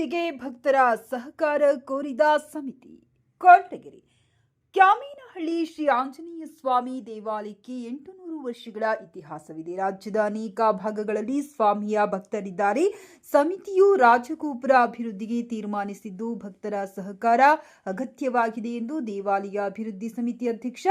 ಅಭಿವೃದ್ಧಿಗೆ ಭಕ್ತರ ಸಹಕಾರ ಕೋರಿದ ಸಮಿತಿ. ಕೊರಟಗೆರೆ. ಕ್ಯಾಮೀನಹಳ್ಳಿ ಶ್ರೀ ಆಂಜನೇಯ ಸ್ವಾಮಿ ದೇವಾಲಯಕ್ಕೆ ಎಂಟು ವರ್ಷಗಳ ಇತಿಹಾಸವಿದೆ. ರಾಜ್ಯದ ಅನೇಕ ಭಾಗಗಳಲ್ಲಿ ಸ್ವಾಮಿಯ ಭಕ್ತರಿದ್ದಾರೆ. ಸಮಿತಿಯು ರಾಜಗೋಪುರ ಅಭಿವೃದ್ಧಿಗೆ ತೀರ್ಮಾನಿಸಿದ್ದು, ಭಕ್ತರ ಸಹಕಾರ ಅಗತ್ಯವಾಗಿದೆ ಎಂದು ದೇವಾಲಯ ಅಭಿವೃದ್ಧಿ ಸಮಿತಿ ಅಧ್ಯಕ್ಷ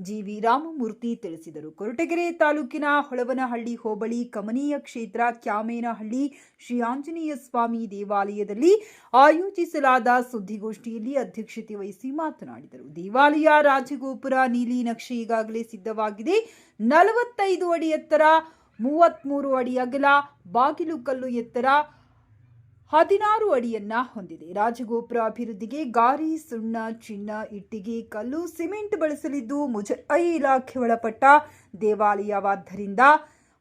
ಜಿವಿ ರಾಮಮೂರ್ತಿ ತಿಳಿಸಿದರು. ಕೊರಟಗೆರೆ ತಾಲೂಕಿನ ಹೊಳವನಹಳ್ಳಿ ಹೋಬಳಿ ಕಮನೀಯ ಕ್ಷೇತ್ರ ಕ್ಯಾಮೇನಹಳ್ಳಿ ಶ್ರೀ ಆಂಜನೇಯ ಸ್ವಾಮಿ ದೇವಾಲಯದಲ್ಲಿ ಆಯೋಜಿಸಲಾದ ಸುದ್ದಿಗೋಷ್ಠಿಯಲ್ಲಿ ಅಧ್ಯಕ್ಷತೆ ವಹಿಸಿ ಮಾತನಾಡಿದರು. ದೇವಾಲಯ ರಾಜಗೋಪುರ ನೀಲಿ ನಕ್ಷೆ ಈಗಾಗಲೇ ಸಿದ್ಧವಾಗಿದೆ. ನಲವತ್ತೈದು ಅಡಿ ಎತ್ತರ ಮೂವತ್ತ್ಮೂರು ಅಡಿ ಅಗಲ, ಬಾಗಿಲು ಕಲ್ಲು ಎತ್ತರ, ಹದಿನಾರು ಅಡಿಯನ್ನ ಹೊಂದಿದೆ. ರಾಜಗೋಪುರ ಅಭಿವೃದ್ಧಿಗೆ ಗಾರಿ, ಸುಣ್ಣ, ಚಿನ್ನ, ಇಟ್ಟಿಗೆ, ಕಲ್ಲು, ಸಿಮೆಂಟ್ ಬಳಸಲಿದ್ದು ಮುಜರಾಯಿ ಇಲಾಖೆ ಒಳಪಟ್ಟ ದೇವಾಲಯವಾದ್ದರಿಂದ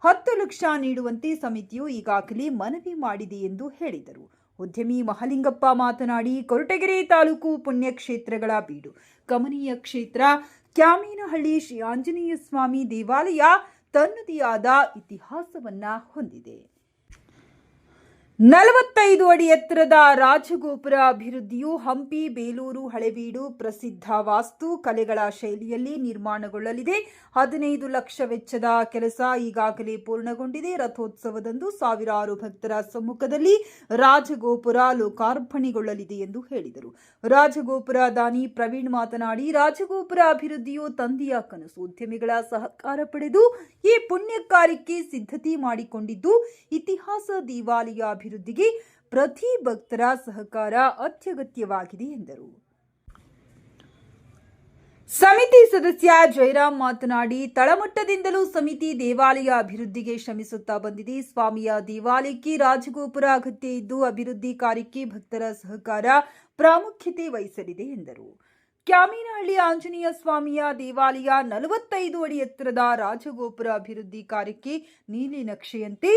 ಹತ್ತು ಲಕ್ಷ ನೀಡುವಂತೆ ಸಮಿತಿಯು ಈಗಾಗಲೇ ಮನವಿ ಮಾಡಿದೆ ಎಂದು ಹೇಳಿದರು. ಉದ್ಯಮಿ ಮಹಲಿಂಗಪ್ಪ ಮಾತನಾಡಿ, ಕೊರಟಗೆರೆ ತಾಲೂಕು ಪುಣ್ಯಕ್ಷೇತ್ರಗಳ ಬೀಡು. ಕಮನೀಯ ಕ್ಷೇತ್ರ ಕ್ಯಾಮೇನಹಳ್ಳಿ ಶ್ರೀ ಆಂಜನೇಯ ಸ್ವಾಮಿ ದೇವಾಲಯ ತನ್ನದೇ ಆದ ಇತಿಹಾಸವನ್ನ ಹೊಂದಿದೆ. ನಲವತ್ತೈದು ಅಡಿ ಎತ್ತರದ ರಾಜಗೋಪುರ ಅಭಿವೃದ್ಧಿಯು ಹಂಪಿ, ಬೇಲೂರು, ಹಳೆಬೀಡು ಪ್ರಸಿದ್ಧ ವಾಸ್ತು ಕಲೆಗಳ ಶೈಲಿಯಲ್ಲಿ ನಿರ್ಮಾಣಗೊಳ್ಳಲಿದೆ. ಹದಿನೈದು ಲಕ್ಷ ವೆಚ್ಚದ ಕೆಲಸ ಈಗಾಗಲೇ ಪೂರ್ಣಗೊಂಡಿದೆ. ರಥೋತ್ಸವದಂದು ಸಾವಿರಾರು ಭಕ್ತರ ಸಮ್ಮುಖದಲ್ಲಿ ರಾಜಗೋಪುರ ಲೋಕಾರ್ಪಣೆಗೊಳ್ಳಲಿದೆ ಎಂದು ಹೇಳಿದರು. ರಾಜಗೋಪುರ ದಾನಿ ಪ್ರವೀಣ್ ಮಾತನಾಡಿ, ರಾಜಗೋಪುರ ಅಭಿವೃದ್ಧಿಯು ತಂದೆಯ ಕನಸು, ಉದ್ಯಮಿಗಳ ಸಹಕಾರ ಪಡೆದು ಈ ಪುಣ್ಯ ಕಾರ್ಯಕ್ಕೆ ಸಿದ್ಧತೆ ಮಾಡಿಕೊಂಡಿದ್ದು, ಇತಿಹಾಸ, ದೇವಾಲಯ ಅಭಿವೃದ್ಧಿಗೆ ಪ್ರತಿ ಭಕ್ತರ ಸಹಕಾರ ಅತ್ಯಗತ್ಯವಾಗಿದೆ ಎಂದರು. ಸಮಿತಿ ಸದಸ್ಯ ಜಯರಾಮ್ ಮಾತನಾಡಿ, ತಳಮಟ್ಟದಿಂದಲೂ ಸಮಿತಿ ದೇವಾಲಯ ಅಭಿವೃದ್ಧಿಗೆ ಶ್ರಮಿಸುತ್ತಾ ಬಂದಿದೆ. ಸ್ವಾಮಿಯ ದೇವಾಲಯಕ್ಕೆ ರಾಜಗೋಪುರ ಅಗತ್ಯ ಇದ್ದು, ಅಭಿವೃದ್ಧಿ ಕಾರ್ಯಕ್ಕೆ ಭಕ್ತರ ಸಹಕಾರ ಪ್ರಾಮುಖ್ಯತೆ ವಹಿಸಲಿದೆ ಎಂದರು. ಕ್ಯಾಮಿನಹಳ್ಳಿ ಆಂಜನೇಯ ಸ್ವಾಮಿಯ ದೇವಾಲಯ ನಲವತ್ತೈದು ಅಡಿ ಎತ್ತರದ ರಾಜಗೋಪುರ ಅಭಿವೃದ್ಧಿ ಕಾರ್ಯಕ್ಕೆ ನೀಲಿ ನಕ್ಷೆಯಂತೆ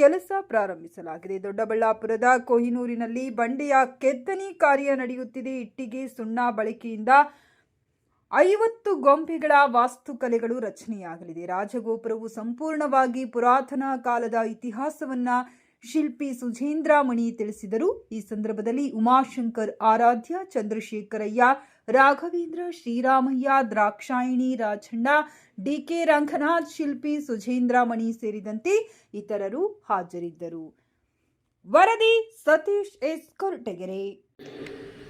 ಕೆಲಸ ಪ್ರಾರಂಭಿಸಲಾಗಿದೆ. ದೊಡ್ಡಬಳ್ಳಾಪುರದ ಕೊಹಿನೂರಿನಲ್ಲಿ ಬಂಡೆಯ ಕೆತ್ತನೆ ಕಾರ್ಯ ನಡೆಯುತ್ತಿದೆ. ಇಟ್ಟಿಗೆ ಸುಣ್ಣ ಬಳಕೆಯಿಂದ ಐವತ್ತು ಗೊಂಬೆಗಳ ವಾಸ್ತುಕಲೆಗಳು ರಚನೆಯಾಗಲಿದೆ. ರಾಜಗೋಪುರವು ಸಂಪೂರ್ಣವಾಗಿ ಪುರಾತನ ಕಾಲದ ಇತಿಹಾಸವನ್ನ ಶಿಲ್ಪಿ ಸುಜೇಂದ್ರ ಮಣಿ ತಿಳಿಸಿದರು. ಈ ಸಂದರ್ಭದಲ್ಲಿ ಉಮಾಶಂಕರ್ ಆರಾಧ್ಯ, ಚಂದ್ರಶೇಖರಯ್ಯ, ರಾಘವೇಂದ್ರ, ಶ್ರೀರಾಮಯ್ಯ, ದ್ರಾಕ್ಷಾಯಿಣಿ, ರಾಜಣ್ಣ, ಡಿಕೆ ರಂಗನಾಥ್, ಶಿಲ್ಪಿ ಸುಜೇಂದ್ರ ಮಣಿ ಸೇರಿದಂತೆ ಇತರರು ಹಾಜರಿದ್ದರು. ವರದಿ ಸತೀಶ್ ಎಸ್. ಕೊರಟಗೆರೆ.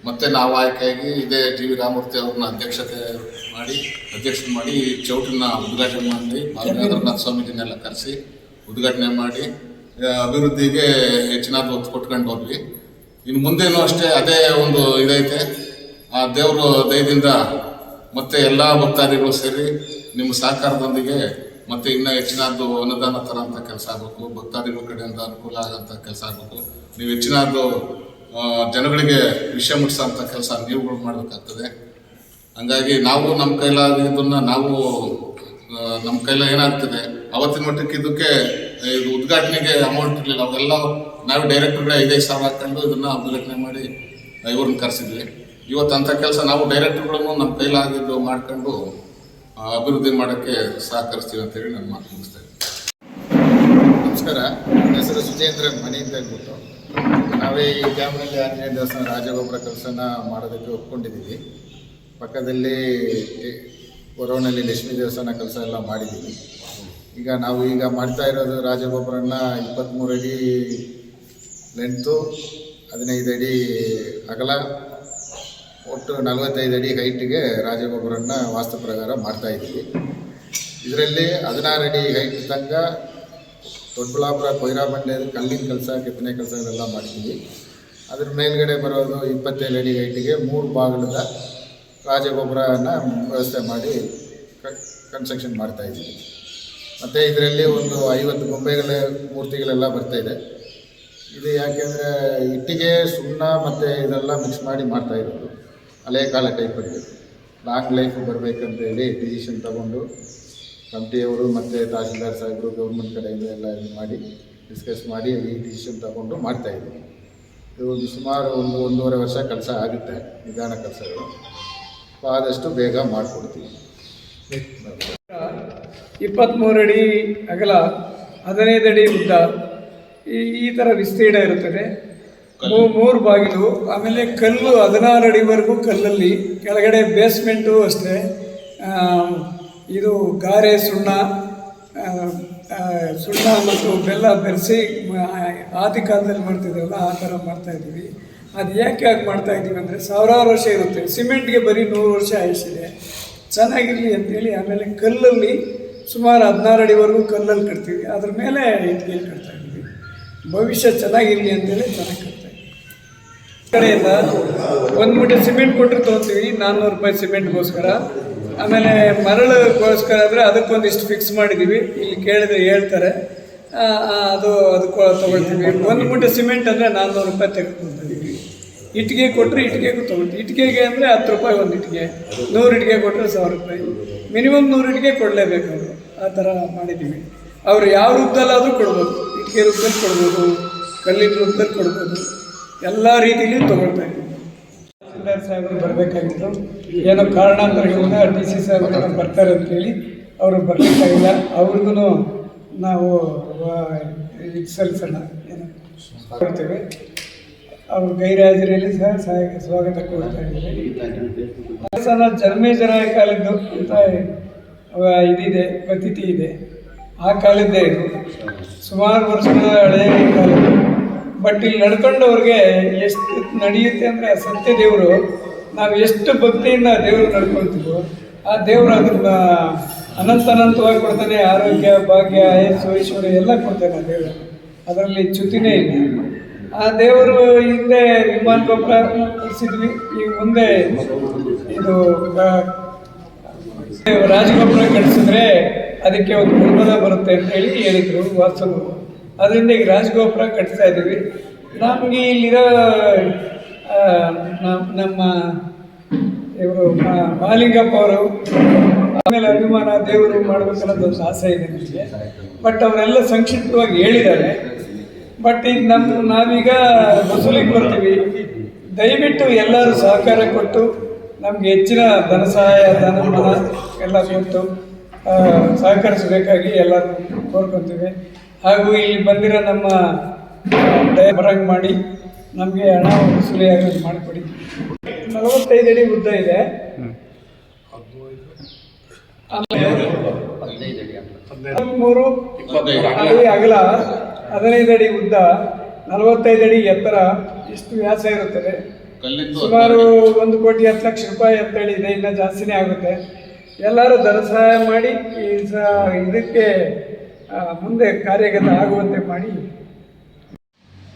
ಮತ್ತೆ ನಾವು ಆಯ್ಕೆಯಾಗಿ ಇದೇ ಟಿ ವಿ ರಾಮಮೂರ್ತಿ ಅವ್ರನ್ನ ಅಧ್ಯಕ್ಷತೆ ಮಾಡಿ ಅಧ್ಯಕ್ಷ ಮಾಡಿ ಚೌಟನ್ನ ಉದ್ಘಾಟನೆ ಮಾಡಿ ಸ್ವಾಮೀಜಿನೆಲ್ಲ ಕರೆಸಿ ಉದ್ಘಾಟನೆ ಮಾಡಿ. ಅಭಿವೃದ್ಧಿಗೆ ಹೆಚ್ಚಿನ ಒತ್ತು ಕೊಟ್ಕೊಂಡು ಹೋದ್ವಿ. ಇನ್ನು ಮುಂದೇನು ಅಷ್ಟೇ ಅದೇ ಒಂದು ಇದೈತೆ. ಆ ದೇವರು ದಯದಿಂದ ಮತ್ತೆ ಎಲ್ಲ ಭಕ್ತಾದಿಗಳು ಸೇರಿ ನಿಮ್ಮ ಸಹಕಾರದೊಂದಿಗೆ ಮತ್ತೆ ಇನ್ನೂ ಹೆಚ್ಚಿನದ್ದು ಅನುದಾನ ತರೋಂಥ ಕೆಲಸ ಆಗಬೇಕು. ಭಕ್ತಾದಿಗಳ ಕಡೆಯಿಂದ ಅನುಕೂಲ ಆಗೋಂಥ ಕೆಲಸ ಆಗಬೇಕು. ನೀವು ಹೆಚ್ಚಿನದ್ದು ಜನಗಳಿಗೆ ವಿಷಯ ಮುಟ್ಟಿಸೋಂಥ ಕೆಲಸ ನೀವುಗಳು ಮಾಡಬೇಕಾಗ್ತದೆ. ಹಂಗಾಗಿ ನಾವು ನಮ್ಮ ಕೈಲಾಗಿದ್ದನ್ನ ನಾವು ನಮ್ಮ ಕೈಲ ಏನಾಗ್ತದೆ? ಅವತ್ತಿನ ಮಟ್ಟಕ್ಕೆ ಇದಕ್ಕೆ ಇದು ಉದ್ಘಾಟನೆಗೆ ಅಮೌಂಟ್ ಇರಲಿಲ್ಲ. ಅವೆಲ್ಲ ನಾವು ಡೈರೆಕ್ಟ್ರುಗಳೇ ಐದೈದು ಸಾವಿರ ಹಾಕೊಂಡು ಇದನ್ನ ಉದ್ಘಾಟನೆ ಮಾಡಿ ಇವ್ರನ್ನ ಕರೆಸಿದ್ವಿ. ಇವತ್ತು ಅಂಥ ಕೆಲಸ ನಾವು ಡೈರೆಕ್ಟ್ರುಗಳನ್ನು ನಮ್ಮ ಕೈಲಾಗಿದ್ದು ಮಾಡ್ಕೊಂಡು ಅಭಿವೃದ್ಧಿ ಮಾಡೋಕ್ಕೆ ಸಹಕರಿಸ್ತೀವಿ ಅಂತೇಳಿ ನಾನು ಮಾತು ಮುಗಿಸ್ತಾ ಇದ್ದೀನಿ. ನಮಸ್ಕಾರ. ನನ್ನ ಹೆಸರು ಸುಜೇಂದ್ರನ್ ಮನೆಯಿಂದ ಅಂತ ಹೇಳ್ಬಿಟ್ಟು, ನಾವೇ ಈ ಡ್ಯಾಮ್ನಲ್ಲಿ ಆಂಜನೇಯ ದಿವಸ ರಾಜಗೋಪುರ ಕೆಲಸನ ಮಾಡೋದಕ್ಕೆ ಒಪ್ಕೊಂಡಿದ್ದೀವಿ. ಪಕ್ಕದಲ್ಲಿ ಕೊರೋನಲ್ಲಿ ಲಕ್ಷ್ಮೀ ದೇವಸ್ಥಾನ ಕೆಲಸ ಎಲ್ಲ ಮಾಡಿದ್ದೀವಿ. ಈಗ ನಾವು ಈಗ ಮಾಡ್ತಾ ಇರೋದು ರಾಜಗೊಬ್ಬರನ್ನ ಇಪ್ಪತ್ತ್ಮೂರು ಅಡಿ ಲೆಂತು ಹದಿನೈದು ಅಡಿ ಅಗಲ, ಒಟ್ಟು ನಲವತ್ತೈದು ಅಡಿ ಹೈಟಿಗೆ ರಾಜಗೋಪುರನ ವಾಸ್ತು ಪ್ರಕಾರ ಮಾಡ್ತಾ ಇದ್ದೀವಿ. ಇದರಲ್ಲಿ ಹದಿನಾರು ಅಡಿ ಹೈಟ್ ತನಕ ದೊಡ್ಡಬಳ್ಳಾಪುರ ಕೊಯ್ರಾ ಬಂಡೆ ಕಲ್ಲಿನ ಕೆಲಸ, ಕೆತ್ತನೆ ಕೆಲಸಗಳೆಲ್ಲ ಮಾಡ್ತೀವಿ. ಅದ್ರ ಮೇಲ್ಗಡೆ ಬರೋದು ಇಪ್ಪತ್ತೇಳು ಅಡಿ ಹೈಟಿಗೆ ಮೂರು ಭಾಗದ ರಾಜಗೋಪುರನ ವ್ಯವಸ್ಥೆ ಮಾಡಿ ಕನ್ಸ್ಟ್ರಕ್ಷನ್ ಮಾಡ್ತಾ ಇದ್ದೀವಿ. ಮತ್ತು ಇದರಲ್ಲಿ ಒಂದು ಐವತ್ತು ಗೊಂಬೆಗಳ ಮೂರ್ತಿಗಳೆಲ್ಲ ಬರ್ತಾಯಿದೆ ಇದೆ. ಯಾಕೆಂದರೆ ಇಟ್ಟಿಗೆ, ಸುಣ್ಣ ಮತ್ತು ಇದೆಲ್ಲ ಮಿಕ್ಸ್ ಮಾಡಿ ಮಾಡ್ತಾ ಇರೋದು. ಹಳೆಯ ಕಾಲ ಟೈಪಲ್ಲಿ ಲಾಂಗ್ ಲೈಫ್ ಬರಬೇಕಂತ ಹೇಳಿ ಡಿಸಿಷನ್ ತಗೊಂಡು ಕಮಿಟಿಯವರು ಮತ್ತು ತಹಸೀಲ್ದಾರ್ ಸಾಹೇಬರು ಗೌರ್ಮೆಂಟ್ ಕಡೆಯಿಂದ ಎಲ್ಲ ಇದು ಮಾಡಿ ಡಿಸ್ಕಸ್ ಮಾಡಿ ಈ ಡಿಸಿಷನ್ ತಗೊಂಡು ಮಾಡ್ತಾ ಇದ್ದೀವಿ ಇದು ಒಂದು ಸುಮಾರು ಒಂದು ಒಂದೂವರೆ ವರ್ಷ ಕೆಲಸ ಆಗುತ್ತೆ, ನಿಧಾನ ಕೆಲಸಗಳು. ಆದಷ್ಟು ಬೇಗ ಮಾಡಿಕೊಡ್ತೀವಿ. ಇಪ್ಪತ್ತ್ಮೂರು ಅಡಿ ಅಗಲ ಹದಿನೈದು ಅಡಿ ಉದ್ದ. ಈ ಈ ಥರ ವಿಸ್ತೀರ್ಣ ಇರುತ್ತದೆ. ಮೂರು ಬಾಗಿಲು ಆಮೇಲೆ ಕಲ್ಲು ಹದಿನಾರು ಅಡಿವರೆಗೂ ಕಲ್ಲಲ್ಲಿ ಕೆಳಗಡೆ ಬೇಸ್ಮೆಂಟು ಅಷ್ಟೇ. ಇದು ಗಾರೆ ಸುಣ್ಣ ಸುಣ್ಣ ಮತ್ತು ಬೆಲ್ಲ ಬೆರೆಸಿ ಆದಿ ಕಾಲದಲ್ಲಿ ಮಾಡ್ತಿದ್ರಲ್ಲ ಆ ಥರ ಮಾಡ್ತಾ ಇದ್ದೀವಿ. ಅದು ಯಾಕೆ ಹಾಗೆ ಮಾಡ್ತಾ ಇದ್ದೀವಿ ಅಂದರೆ ಸಾವಿರಾರು ವರ್ಷ ಇರುತ್ತೆ. ಸಿಮೆಂಟ್ಗೆ ಬರೀ ನೂರು ವರ್ಷ ಆಯುಷ್ಯಿದೆ ಚೆನ್ನಾಗಿರಲಿ ಅಂತೇಳಿ ಆಮೇಲೆ ಕಲ್ಲಲ್ಲಿ ಸುಮಾರು ಹದಿನಾರು ಅಡಿವರೆಗೂ ಕಲ್ಲಲ್ಲಿ ಕಟ್ತೀವಿ. ಅದ್ರ ಮೇಲೆ ಇಟ್ಕೇಲಿ ಕಟ್ತಾ ಇದ್ದೀವಿ. ಭವಿಷ್ಯ ಚೆನ್ನಾಗಿರಲಿ ಅಂತೇಳಿ ಚೆನ್ನಾಗಿ ಕಟ್ತಾ ಇದ್ದೀವಿ. ಈ ಕಡೆಯಿಂದ ಒಂದು ಮೂಟೆ ಸಿಮೆಂಟ್ ಕೊಟ್ಟರೆ ತೊಗೊತೀವಿ ನಾನ್ನೂರು ರೂಪಾಯಿ ಸಿಮೆಂಟ್ಗೋಸ್ಕರ. ಆಮೇಲೆ ಮರಳುಗೋಸ್ಕರ ಆದರೆ ಅದಕ್ಕೊಂದಿಷ್ಟು ಫಿಕ್ಸ್ ಮಾಡಿದ್ದೀವಿ ಇಲ್ಲಿ ಕೇಳಿದ್ರೆ ಹೇಳ್ತಾರೆ. ಅದು, ಅದಕ್ಕೆ ತೊಗೊಳ್ತೀವಿ. ಒಂದು ಮೂಟೆ ಸಿಮೆಂಟ್ ಅಂದರೆ ನಾನ್ನೂರು ರೂಪಾಯಿ ತೆಗೆದುಕೊಳ್ತೀವಿ. ಇಟ್ಟಿಗೆ ಕೊಟ್ಟರೆ ಇಟ್ಟಿಗೆಗೂ ತೊಗೊಳ್ತೀವಿ. ಇಟ್ಟಿಗೆಗೆ ಅಂದರೆ ಹತ್ತು ರೂಪಾಯಿ ಒಂದು ಇಟ್ಟಿಗೆ. ನೂರು ಇಟ್ಟಿಗೆ ಕೊಟ್ಟರೆ ಸಾವಿರ ರೂಪಾಯಿ. ಮಿನಿಮಮ್ ನೂರು ಇಟ್ಟಿಗೆ ಕೊಡಲೇಬೇಕು ಅವರು. ಆ ಥರ ಮಾಡಿದ್ದೀವಿ. ಅವರು ಯಾವ ರೂಪದಲ್ಲಾದರೂ ಕೊಡ್ಬೋದು. ಇಟ್ಟಿಗೆ ರೂಪದಲ್ಲಿ ಕೊಡ್ಬೋದು, ಕಲ್ಲಿನ ರೂಪದಲ್ಲಿ ಕೊಡ್ಬೋದು. ಎಲ್ಲ ರೀತಿಯಲ್ಲಿ ತೊಗೊಳ್ತಾ ಇದ್ದೀವಿ. ಸಾಹೇಬರು ಬರಬೇಕಾಗಿತ್ತು. ಏನೋ ಕಾರಣ ಕಾರಣಾಂತರಗಳಿಂದ ಡಿ ಸಿ ಸಾಹೇಬರು ಬರ್ತಾರೆ ಅಂತೇಳಿ ಅವರು ಬರಲಿಕ್ಕಾಗಿಲ್ಲ ಅವ್ರಿಗೂ ನಾವು ಸಲ್ಲಿಸೋಣ. ಏನು ಕೊಡ್ತೇವೆ ಅವ್ರ ಗೈರಾಜರಿಯಲ್ಲಿ ಸಹ ಸಹಾಯ ಸ್ವಾಗತ ಕೊಡ್ತಾ ಇದ್ದಾರೆ. ಜನ್ಮೇಜರಾಯ ಕಾಲದ್ದು ಇದಿದೆ, ಪ್ರತೀತಿ ಇದೆ. ಆ ಕಾಲದ್ದೇ ಇದು. ಸುಮಾರು ವರ್ಷದ ಹಳೆಯ ಕಾಲದ್ದು. ಬಟ್ ಇಲ್ಲಿ ನಡ್ಕೊಂಡವ್ರಿಗೆ ಎಷ್ಟು ನಡೆಯುತ್ತೆ ಅಂದರೆ ಆ ಸತ್ಯ ದೇವರು, ನಾವು ಎಷ್ಟು ಭಕ್ತಿಯಿಂದ ದೇವರು ನಡ್ಕೊಳ್ತೀವೋ, ಆ ದೇವರು ಅದನ್ನ ಅನಂತ ಅನಂತವಾಗಿ ಕೊಡ್ತಾನೆ, ಆರೋಗ್ಯ, ಭಾಗ್ಯ ಐಶ್ವರ್ಯ ಎಲ್ಲ ಕೊಡ್ತಾನೆ ಆ ದೇವರು. ಅದರಲ್ಲಿ ಚ್ಯುತಿನೇ ಇಲ್ಲ. ಆ ದೇವರು ಹಿಂದೆ ವಿಮಾನ ಗೊಬ್ಬರ ಕಳಿಸಿದ್ವಿ ಈಗ ಮುಂದೆ ಇದು ರಾಜಗೊಬ್ಬರ ಕಳಿಸಿದ್ರೆ ಅದಕ್ಕೆ ಒಂದು ಗುರುಬಲ ಬರುತ್ತೆ ಅಂತ ಹೇಳಿ ಹೇಳಿದ್ರು ವಾಸ್ತವ ಅದರಿಂದ ಈಗ ರಾಜಗೋಪುರ ಕಟ್ತಾ ಇದ್ದೀವಿ. ನಮಗೆ ಇಲ್ಲಿರೋ ನಮ್ಮ ಇವರು ಮಾಲಿಂಗಪ್ಪ ಅವರು, ಆಮೇಲೆ ಅಭಿಮಾನ ದೇವರು ಮಾಡಬೇಕನ್ನೋದು ಒಂದು ಆಸೆ ಇದೆ ನಮಗೆ. ಬಟ್ ಅವರೆಲ್ಲ ಸಂಕ್ಷಿಪ್ತವಾಗಿ ಹೇಳಿದ್ದಾರೆ. ಬಟ್ ಈಗ ನಮ್ಮ ನಾವೀಗ ವಸೂಲಿಗೆ ಬರ್ತೀವಿ. ದಯವಿಟ್ಟು ಎಲ್ಲರೂ ಸಹಕಾರ ಕೊಟ್ಟು ನಮಗೆ ಹೆಚ್ಚಿನ ಧನ ಸಹಾಯ ಧನಮಾನ ಎಲ್ಲ ಕೊಟ್ಟು ಸಹಕರಿಸಬೇಕಾಗಿ ಎಲ್ಲರೂ ಕೋರ್ಕೊತೀವಿ. ಹಾಗೂ ಇಲ್ಲಿ ಬಂದಿರೋ ನಮ್ಮ ದಯ ಬರಂಗ್ ಮಾಡಿ ನಮಗೆ ಹಣ ವಸೂಲಿ ಆಗೋದು ಮಾಡಿಕೊಡಿ. ನಲವತ್ತೈದು ಅಡಿ ಉದ್ದ ಇದೆ. ಮೂರು ಅಡಿ ಅಗಲ ಹದಿನೈದು ಅಡಿ ಉದ್ದ ನಲವತ್ತೈದು ಅಡಿ ಎತ್ತರ ಇಷ್ಟು ವ್ಯಾಸ ಇರುತ್ತದೆ? ಸುಮಾರು ಒಂದು ಕೋಟಿ ಹತ್ತು ಲಕ್ಷ ರೂಪಾಯಿ ಅಂತೇಳಿ ಇದೆ ಇನ್ನೂ ಜಾಸ್ತಿನೇ ಆಗುತ್ತೆ. ಎಲ್ಲರೂ ಧನ ಸಹಾಯ ಮಾಡಿ ಈ ಇದಕ್ಕೆ ಮುಂದೆ ಕಾರ್ಯಗತ ಆಗುವಂತೆ ಮಾಡಿ.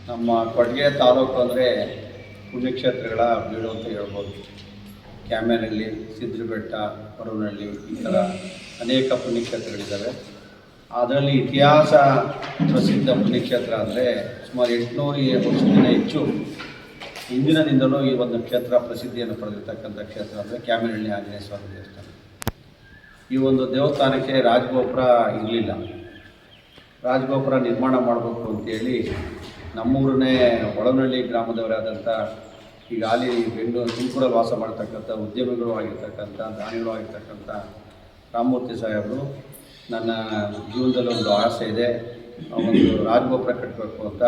ನಮ್ಮ ಕೊಟ್ಟಿಗೆ ತಾಲೂಕು ಅಂದರೆ ಪುಣ್ಯಕ್ಷೇತ್ರಗಳ ಬೀಡು ಅಂತ ಹೇಳ್ಬೋದು. ಕ್ಯಾಮೆನಲ್ಲಿ ಸಿದ್ರಬೆಟ್ಟ ಹೊರನಹಳ್ಳಿ ಈ ಥರ ಅನೇಕ ಪುಣ್ಯಕ್ಷೇತ್ರಗಳಿದ್ದಾವೆ. ಅದರಲ್ಲಿ ಇತಿಹಾಸ ಪ್ರಸಿದ್ಧ ಪುಣ್ಯಕ್ಷೇತ್ರ ಅಂದರೆ ಸುಮಾರು ಎಂಟುನೂರು ವರ್ಷದಿಂದ ಹೆಚ್ಚು ಹಿಂದಿನದಿಂದಲೂ ಈ ಒಂದು ಕ್ಷೇತ್ರ ಪ್ರಸಿದ್ಧಿಯನ್ನು ಪಡೆದಿರ್ತಕ್ಕಂಥ ಕ್ಷೇತ್ರ ಅಂದರೆ ಕ್ಯಾಮೆನಹಳ್ಳಿ ಆಂಜನೇಯ ಸ್ವಾಮಿ ದೇವಸ್ಥಾನ. ಈ ಒಂದು ದೇವಸ್ಥಾನಕ್ಕೆ ರಾಜಗೋಪುರ ಇರಲಿಲ್ಲ. ರಾಜಗೋಪುರ ನಿರ್ಮಾಣ ಮಾಡಬೇಕು ಅಂತೇಳಿ ನಮ್ಮೂರನೇ ಒಳನಹಳ್ಳಿ ಗ್ರಾಮದವರಾದಂಥ ಈಗ ಅಲ್ಲಿ ಬೆಂಗಳೂರು, ತುಮಕೂರಲ್ಲಿ ವಾಸ ಮಾಡ್ತಕ್ಕಂಥ ಉದ್ಯಮಿಗಳು ಆಗಿರ್ತಕ್ಕಂಥ, ದಾನಿಗಳು ಆಗಿರ್ತಕ್ಕಂಥ ರಾಮಮೂರ್ತಿ ಸಾಹೇಬರು ನನ್ನ ಜೀವನದಲ್ಲಿ ಒಂದು ಆಸೆ ಇದೆ. ಒಂದು ರಾಜಗೋಪುರ ಕಟ್ಟಬೇಕು ಅಂತ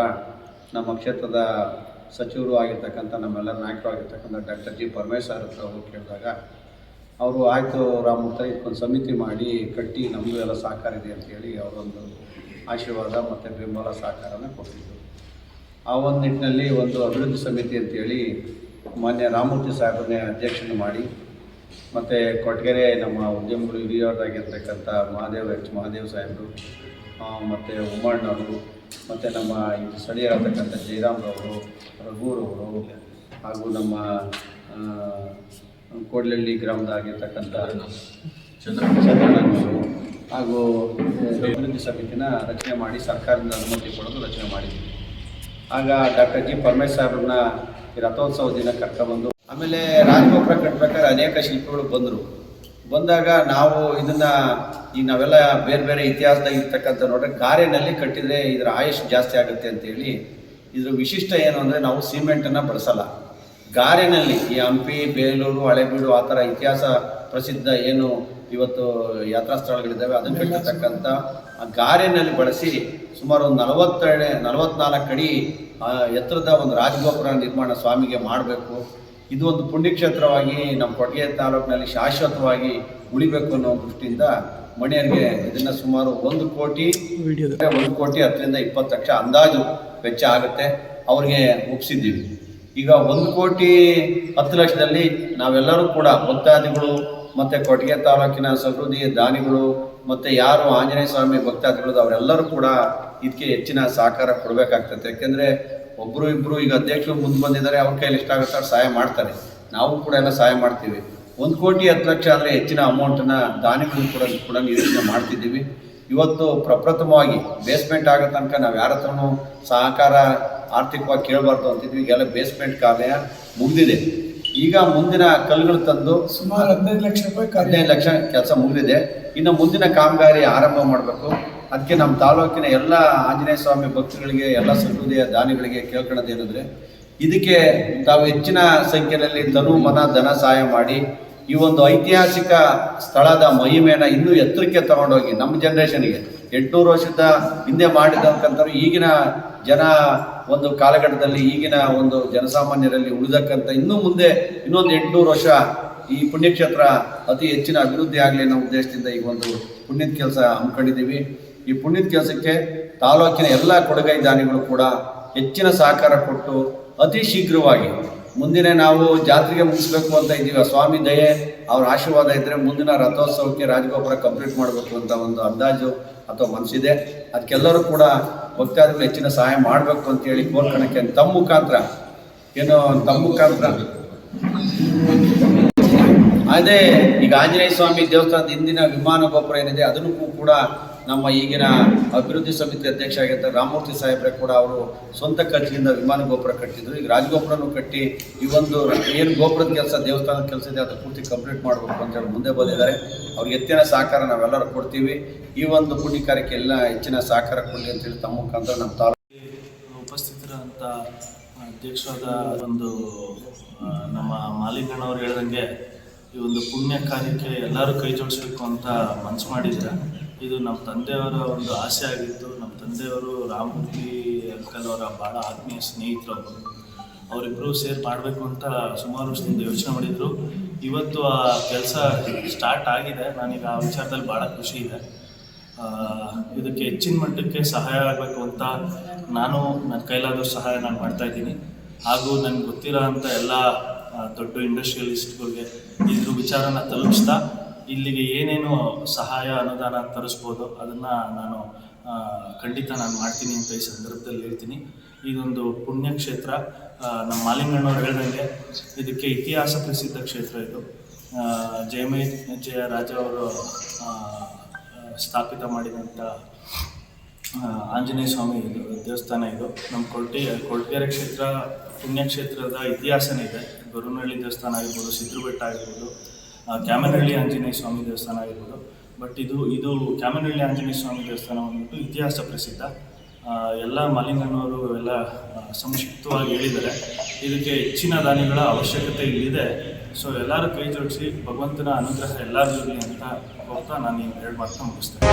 ನಮ್ಮ ಕ್ಷೇತ್ರದ ಸಚಿವರು ಆಗಿರ್ತಕ್ಕಂಥ ನಮ್ಮೆಲ್ಲ ನಾಯಕರು ಆಗಿರ್ತಕ್ಕಂಥ ಡಾಕ್ಟರ್ ಜಿ ಪರಮೇಶ್ವರ್ ಹತ್ರ ಹೋಗಿ ಕೇಳಿದಾಗ ಅವರು, ಆಯಿತು ರಾಮಮೂರ್ತ ಇದಕ್ಕೊಂದು ಸಮಿತಿ ಮಾಡಿ ಕಟ್ಟಿ ನಮ್ಮದು ಎಲ್ಲ ಸಹಕಾರ ಇದೆ ಅಂತೇಳಿ ಅವರೊಂದು ಆಶೀರ್ವಾದ ಮತ್ತು ಬೆಂಬಲ ಸಹಕಾರನ ಕೊಟ್ಟಿದ್ದರು ಆ ಒಂದು ನಿಟ್ಟಿನಲ್ಲಿ ಒಂದು ಅಭಿವೃದ್ಧಿ ಸಮಿತಿ ಅಂತೇಳಿ ಮಾನ್ಯ ರಾಮಮೂರ್ತಿ ಸಾಹೇಬರನ್ನೇ ಅಧ್ಯಕ್ಷತೆ ಮಾಡಿ ಮತ್ತು ಕೊಟ್ಗೆರೆ ನಮ್ಮ ಉದ್ಯಮಗಳು ಹಿರಿಯರಾಗಿರ್ತಕ್ಕಂಥ ಮಹಾದೇವ್ ಎಚ್ ಮಹಾದೇವ್ ಸಾಹೇಬರು ಮತ್ತು ಉಮ್ಮಣ್ಣವರು ಮತ್ತು ನಮ್ಮ ಸ್ಥಳೀಯರಾಗಿರ್ತಕ್ಕಂಥ ಜಯರಾಮ್ರವರು ರಘುರವರು ಹಾಗೂ ನಮ್ಮ ಕೋಡ್ಲಹಳ್ಳಿ ಗ್ರಾಮದಾಗಿರ್ತಕ್ಕಂಥ ಚಂದ್ರಣ್ಣವರು ಹಾಗೂ ಅಭಿವೃದ್ಧಿ ಸಮಿತಿನ ರಚನೆ ಮಾಡಿ ಸರ್ಕಾರದಿಂದ ಅನುಮತಿ ಕೊಡೋದು ರಚನೆ ಮಾಡಿದ್ದೀವಿ. ಆಗ ಡಾಕ್ಟರ್ ಜಿ ಪರಮೇಶ್ ಸಾಹೇಬ್ರನ್ನ ರಥೋತ್ಸವ ದಿನ ಕರ್ಕೊಂಡ್ಬಂದು ಆಮೇಲೆ ರಾಜಗೋಪುರ ಕಟ್ಟಬೇಕಾದ್ರೆ ಅನೇಕ ಶಿಲ್ಪಿಗಳು ಬಂದರು. ಬಂದಾಗ ನಾವು ಇದನ್ನ ಈ ನಾವೆಲ್ಲ ಬೇರೆ ಬೇರೆ ಇತಿಹಾಸದಾಗ ಇರ್ತಕ್ಕಂಥ ನೋಡ್ರೆ ಗಾರೆನಲ್ಲಿ ಕಟ್ಟಿದರೆ ಇದರ ಆಯುಷ್ ಜಾಸ್ತಿ ಆಗುತ್ತೆ ಅಂತೇಳಿ ಇದ್ರ ವಿಶಿಷ್ಟ ಏನು ಅಂದರೆ ನಾವು ಸಿಮೆಂಟನ್ನು ಬಳಸಲ್ಲ. ಗಾರೆನಲ್ಲಿ ಈ ಹಂಪಿ ಬೇಲೂರು ಹಳೆಬೀಡು ಆ ಥರ ಇತಿಹಾಸ ಪ್ರಸಿದ್ಧ ಏನು ಇವತ್ತು ಯಾತ್ರಾ ಸ್ಥಳಗಳಿದ್ದಾವೆ ಅದನ್ನು ಕಟ್ಟಿರ್ತಕ್ಕಂಥ ಆ ಗಾರೆನಲ್ಲಿ ಬಳಸಿ ಸುಮಾರು ಒಂದು ನಲವತ್ತೆರಡು ನಲವತ್ನಾಲ್ಕು ಅಡಿ ಆ, ಎತ್ತರದ ಒಂದು ರಾಜಗೋಪುರ ನಿರ್ಮಾಣ ಸ್ವಾಮಿಗೆ ಮಾಡಬೇಕು. ಇದು ಒಂದು ಪುಣ್ಯಕ್ಷೇತ್ರವಾಗಿ ನಮ್ಮ ಕೊಡಗೆ ತಾಲೂಕಿನಲ್ಲಿ ಶಾಶ್ವತವಾಗಿ ಉಳಿಬೇಕು ಅನ್ನೋ ದೃಷ್ಟಿಯಿಂದ ಮಣಿಯರಿಗೆ ಇದನ್ನು ಸುಮಾರು ಒಂದು ಕೋಟಿ ಒಂದು ಕೋಟಿ ಹತ್ತರಿಂದ ಇಪ್ಪತ್ತು ಲಕ್ಷ ಅಂದಾಜು ವೆಚ್ಚ ಆಗುತ್ತೆ. ಅವ್ರಿಗೆ ಒಪ್ಪಿಸಿದ್ದೀವಿ ಈಗ ಒಂದು ಕೋಟಿ ಹತ್ತು ಲಕ್ಷದಲ್ಲಿ ನಾವೆಲ್ಲರೂ ಕೂಡ ಭಕ್ತಾದಿಗಳು ಮತ್ತು ಕೊಟ್ಟಿಗೆ ತಾಲೂಕಿನ ಸಮೃದ್ಧಿ ದಾನಿಗಳು ಮತ್ತು ಯಾರು ಆಂಜನೇಯ ಸ್ವಾಮಿ ಭಕ್ತಾದಿಗಳು ಅವರೆಲ್ಲರೂ ಕೂಡ ಇದಕ್ಕೆ ಹೆಚ್ಚಿನ ಸಹಕಾರ ಕೊಡಬೇಕಾಗ್ತದೆ. ಯಾಕೆಂದರೆ ಒಬ್ಬರು ಇಬ್ಬರು ಈಗ ಅಧ್ಯಕ್ಷರು ಮುಂದೆ ಬಂದಿದ್ದಾರೆ ಅವ್ರ ಕೈಯಲ್ಲಿ ಎಷ್ಟಾಗುತ್ತೆ ಅವ್ರು ಸಹಾಯ ಮಾಡ್ತಾರೆ. ನಾವು ಕೂಡ ಎಲ್ಲ ಸಹಾಯ ಮಾಡ್ತೀವಿ. ಒಂದು ಕೋಟಿ ಹತ್ತು ಲಕ್ಷ ಆದರೆ ಹೆಚ್ಚಿನ ಅಮೌಂಟನ್ನು ದಾನಿಗಳು ಕೂಡ ಕೂಡ ನಿರೀಕ್ಷಣೆ ಮಾಡ್ತಿದ್ದೀವಿ. ಇವತ್ತು ಪ್ರಪ್ರಥಮವಾಗಿ ಬೇಸ್ಮೆಂಟ್ ಆಗೋ ತನಕ ನಾವು ಯಾರ ಹತ್ರನೂ ಸಹಕಾರ ಆರ್ಥಿಕವಾಗಿ ಕೇಳಬಾರ್ದು ಅಂತಿದ್ವಿ. ಈಗೆಲ್ಲ ಬೇಸ್ಮೆಂಟ್ ಕಾರ್ಯ ಮುಗಿದಿದೆ. ಈಗ ಮುಂದಿನ ಕಲ್ಲುಗಳು ತಂದು ಸುಮಾರು ಹದಿನೈದು ಲಕ್ಷ ರೂಪಾಯಿ ಹದಿನೈದು ಲಕ್ಷ ಕೆಲಸ ಮುಗಿದಿದೆ. ಇನ್ನು ಮುಂದಿನ ಕಾಮಗಾರಿ ಆರಂಭ ಮಾಡಬೇಕು. ಅದಕ್ಕೆ ನಮ್ಮ ತಾಲೂಕಿನ ಎಲ್ಲ ಆಂಜನೇಯ ಸ್ವಾಮಿ ಭಕ್ತರಿಗೆ ಎಲ್ಲ ಸಂಪ್ರದಾಯ ದಾನಿಗಳಿಗೆ ಕೇಳ್ಕೊಳ್ಳೋದು ಇದಕ್ಕೆ ತಾವು ಹೆಚ್ಚಿನ ಸಂಖ್ಯೆಯಲ್ಲಿ ತನು ಮನ ಧನ ಸಹಾಯ ಮಾಡಿ ಈ ಒಂದು ಐತಿಹಾಸಿಕ ಸ್ಥಳದ ಮಹಿಮೆಯನ್ನು ಇನ್ನೂ ಎತ್ತರಕ್ಕೆ ತಗೊಂಡೋಗಿ ನಮ್ಮ ಜನ್ರೇಷನ್ಗೆ ಎಂಟುನೂರು ವರ್ಷದ ಹಿಂದೆ ಮಾಡಿದಂಥವ್ರು ಈಗಿನ ಜನ ಒಂದು ಕಾಲಘಟ್ಟದಲ್ಲಿ ಈಗಿನ ಒಂದು ಜನಸಾಮಾನ್ಯರಲ್ಲಿ ಉಳಿದಕ್ಕಂಥ ಇನ್ನೂ ಮುಂದೆ ಇನ್ನೊಂದು ಎಂಟುನೂರು ವರ್ಷ ಈ ಪುಣ್ಯಕ್ಷೇತ್ರ ಅತಿ ಹೆಚ್ಚಿನ ಅಭಿವೃದ್ಧಿ ಆಗಲಿ ಅನ್ನೋ ಉದ್ದೇಶದಿಂದ ಈ ಒಂದು ಪುಣ್ಯದ ಕೆಲಸ ಹಮ್ಮಿಕೊಂಡಿದ್ದೀವಿ. ಈ ಪುಣ್ಯದ ಕೆಲಸಕ್ಕೆ ತಾಲೂಕಿನ ಎಲ್ಲ ಕೊಡಗೈ ದಾನಿಗಳು ಕೂಡ ಹೆಚ್ಚಿನ ಸಹಕಾರ ಕೊಟ್ಟು ಅತಿ ಶೀಘ್ರವಾಗಿ ಮುಂದಿನ ನಾವು ಜಾತ್ರೆಗೆ ಮುಗಿಸ್ಬೇಕು ಅಂತ ಇದ್ದೀವಿ. ಸ್ವಾಮಿ ದಯೆ, ಅವ್ರ ಆಶೀರ್ವಾದ ಇದ್ದರೆ ಮುಂದಿನ ರಥೋತ್ಸವಕ್ಕೆ ರಾಜಗೋಪುರ ಕಂಪ್ಲೀಟ್ ಮಾಡಬೇಕು ಅಂತ ಒಂದು ಅಂದಾಜು ಅಥವಾ ಮನಸ್ಸಿದೆ ಅದಕ್ಕೆಲ್ಲರೂ ಕೂಡ ಭಕ್ತಾದಿಗಳು ಹೆಚ್ಚಿನ ಸಹಾಯ ಮಾಡಬೇಕು ಅಂತೇಳಿ ಕೋರ್ಕಣಕ್ಕೆ ತಮ್ಮ ಮುಖಾಂತರ, ಏನು ತಮ್ಮ ಮುಖಾಂತರ? ಅದೇ, ಈಗ ಆಂಜನೇಯ ಸ್ವಾಮಿ ದೇವಸ್ಥಾನದ ಹಿಂದಿನ ವಿಮಾನ ಗೋಪುರ ಏನಿದೆ, ಅದನ್ನು ಕೂಡ ನಮ್ಮ ಈಗಿನ ಅಭಿವೃದ್ಧಿ ಸಮಿತಿ ಅಧ್ಯಕ್ಷ ಆಗಿದ್ದ ರಾಮಮೂರ್ತಿ ಸಾಹೇಬ್ರೆ ಕೂಡ ಅವರು ಸ್ವಂತ ಖರ್ಚಿನಿಂದ ವಿಮಾನ ಗೋಪುರ ಕಟ್ಟಿದ್ರು. ಈಗ ರಾಜಗೋಪುರನೂ ಕಟ್ಟಿ ಈ ಒಂದು ಏನು ಗೋಪುರದ ಕೆಲಸ, ದೇವಸ್ಥಾನದ ಕೆಲಸ ಇದೆ, ಅದು ಪೂರ್ತಿ ಕಂಪ್ಲೀಟ್ ಮಾಡಬೇಕು ಅಂತ ಹೇಳಿ ಮುಂದೆ ಬಂದಿದ್ದಾರೆ. ಅವ್ರಿಗೆ ಹೆಚ್ಚಿನ ಸಹಕಾರ ನಾವೆಲ್ಲರೂ ಕೊಡ್ತೀವಿ. ಈ ಒಂದು ಪುಣ್ಯ ಕಾರ್ಯಕ್ಕೆ ಎಲ್ಲ ಹೆಚ್ಚಿನ ಸಹಕಾರ ಕೊಡಲಿ ಅಂತೇಳಿ ತಮ್ಮ ಮುಖಾಂತರ ನಮ್ಮ ತಾಲೂಕು ಉಪಸ್ಥಿತರಂಥ ಅಧ್ಯಕ್ಷರಾದ ಒಂದು ನಮ್ಮ ಮಾಲಿಂಗಣ್ಣವ್ರು ಹೇಳ್ದಂಗೆ ಈ ಒಂದು ಪುಣ್ಯ ಕಾರ್ಯಕ್ಕೆ ಎಲ್ಲರೂ ಕೈ ಜೋಡಿಸ್ಬೇಕು ಅಂತ ಮನಸ್ಸು ಮಾಡಿದ್ರೆ ಇದು ನಮ್ಮ ತಂದೆಯವರ ಒಂದು ಆಸೆ ಆಗಿತ್ತು. ನಮ್ಮ ತಂದೆಯವರು ರಾಮಮೂರ್ತಿ ಅಂಕಲ್ ಅವರ ಭಾಳ ಆತ್ಮೀಯ ಸ್ನೇಹಿತರು ಅವರು ಅವರಿಬ್ಬರು ಸೇರ್ ಮಾಡಬೇಕು ಅಂತ ಸುಮಾರು ವರ್ಷದಿಂದ ಯೋಚನೆ ಮಾಡಿದರು. ಇವತ್ತು ಆ ಕೆಲಸ ಸ್ಟಾರ್ಟ್ ಆಗಿದೆ. ನನಗೆ ಆ ವಿಚಾರದಲ್ಲಿ ಭಾಳ ಖುಷಿ ಇದೆ. ಇದಕ್ಕೆ ಹೆಚ್ಚಿನ ಮಟ್ಟಕ್ಕೆ ಸಹಾಯ ಆಗಬೇಕು ಅಂತ ನಾನು ನನ್ನ ಕೈಲಾದಷ್ಟು ಸಹಾಯ ನಾನು ಮಾಡ್ತಾ ಇದ್ದೀನಿ. ಹಾಗೂ ನನಗೆ ಗೊತ್ತಿರೋ ಅಂಥ ಎಲ್ಲ ದೊಡ್ಡ ಇಂಡಸ್ಟ್ರಿಯಲಿಸ್ಟ್ಗಳಿಗೆ ಇದ್ರ ವಿಚಾರನ ತಲುಪಿಸ್ತಾ ಇಲ್ಲಿಗೆ ಏನೇನು ಸಹಾಯ ಅನುದಾನ ತರಿಸ್ಬೋದು, ಅದನ್ನು ನಾನು ಖಂಡಿತ ನಾನು ಮಾಡ್ತೀನಿ ಅಂತ ಈ ಸಂದರ್ಭದಲ್ಲಿ ಹೇಳ್ತೀನಿ. ಇದೊಂದು ಪುಣ್ಯಕ್ಷೇತ್ರ. ನಮ್ಮ ಮಾಲಿಂಗಣ್ಣವ್ರು ಹೇಳ್ದಂಗೆ ಇದಕ್ಕೆ ಇತಿಹಾಸ ಪ್ರಸಿದ್ಧ ಕ್ಷೇತ್ರ ಇದು. ಜಯಮಯ ಜಯಮೈ, ಜಯ ರಾಜ ಅವರು ಸ್ಥಾಪಿತ ಮಾಡಿದಂಥ ಆಂಜನೇಯ ಸ್ವಾಮಿ ಇದು, ದೇವಸ್ಥಾನ ಇದು. ನಮ್ಮ ಕೊರಟಿ, ಕೊರಟಗೆರೆ ಕ್ಷೇತ್ರ ಪುಣ್ಯಕ್ಷೇತ್ರದ ಇತಿಹಾಸನೇ ಇದೆ. ಗೊರುನಹಳ್ಳಿ ದೇವಸ್ಥಾನ ಆಗಿರ್ಬೋದು ಸಿದ್ರುಬೆಟ್ಟ ಆಗಿರ್ಬೋದು ಕ್ಯಾಮನಹಳ್ಳಿ ಆಂಜನೇಯ ಸ್ವಾಮಿ ದೇವಸ್ಥಾನ ಆಗಿರ್ಬೋದು. ಬಟ್ ಇದು ಇದು ಕ್ಯಾಮನಹಳ್ಳಿ ಆಂಜನೇಯ ಸ್ವಾಮಿ ದೇವಸ್ಥಾನ ಬಂದ್ಬಿಟ್ಟು ಇತಿಹಾಸ ಪ್ರಸಿದ್ಧ. ಎಲ್ಲ ಮಲಿಂಗನವರು ಎಲ್ಲ ಸಂಕ್ಷಿಪ್ತವಾಗಿ ಹೇಳಿದ್ದಾರೆ. ಇದಕ್ಕೆ ಹೆಚ್ಚಿನ ದಾನಿಗಳ ಅವಶ್ಯಕತೆ ಇಲ್ಲಿದೆ. ಸೊ ಎಲ್ಲರೂ ಕೈ ಜೋಡಿಸಿ ಭಗವಂತನ ಅನುಗ್ರಹ ಎಲ್ಲರಿಗೂ ಇರಲಿ ಅಂತ ಹೋಗ್ತಾ ನಾನು ಎರಡು ಮಾತನ್ನ ಮುಗಿಸ್ತೇನೆ.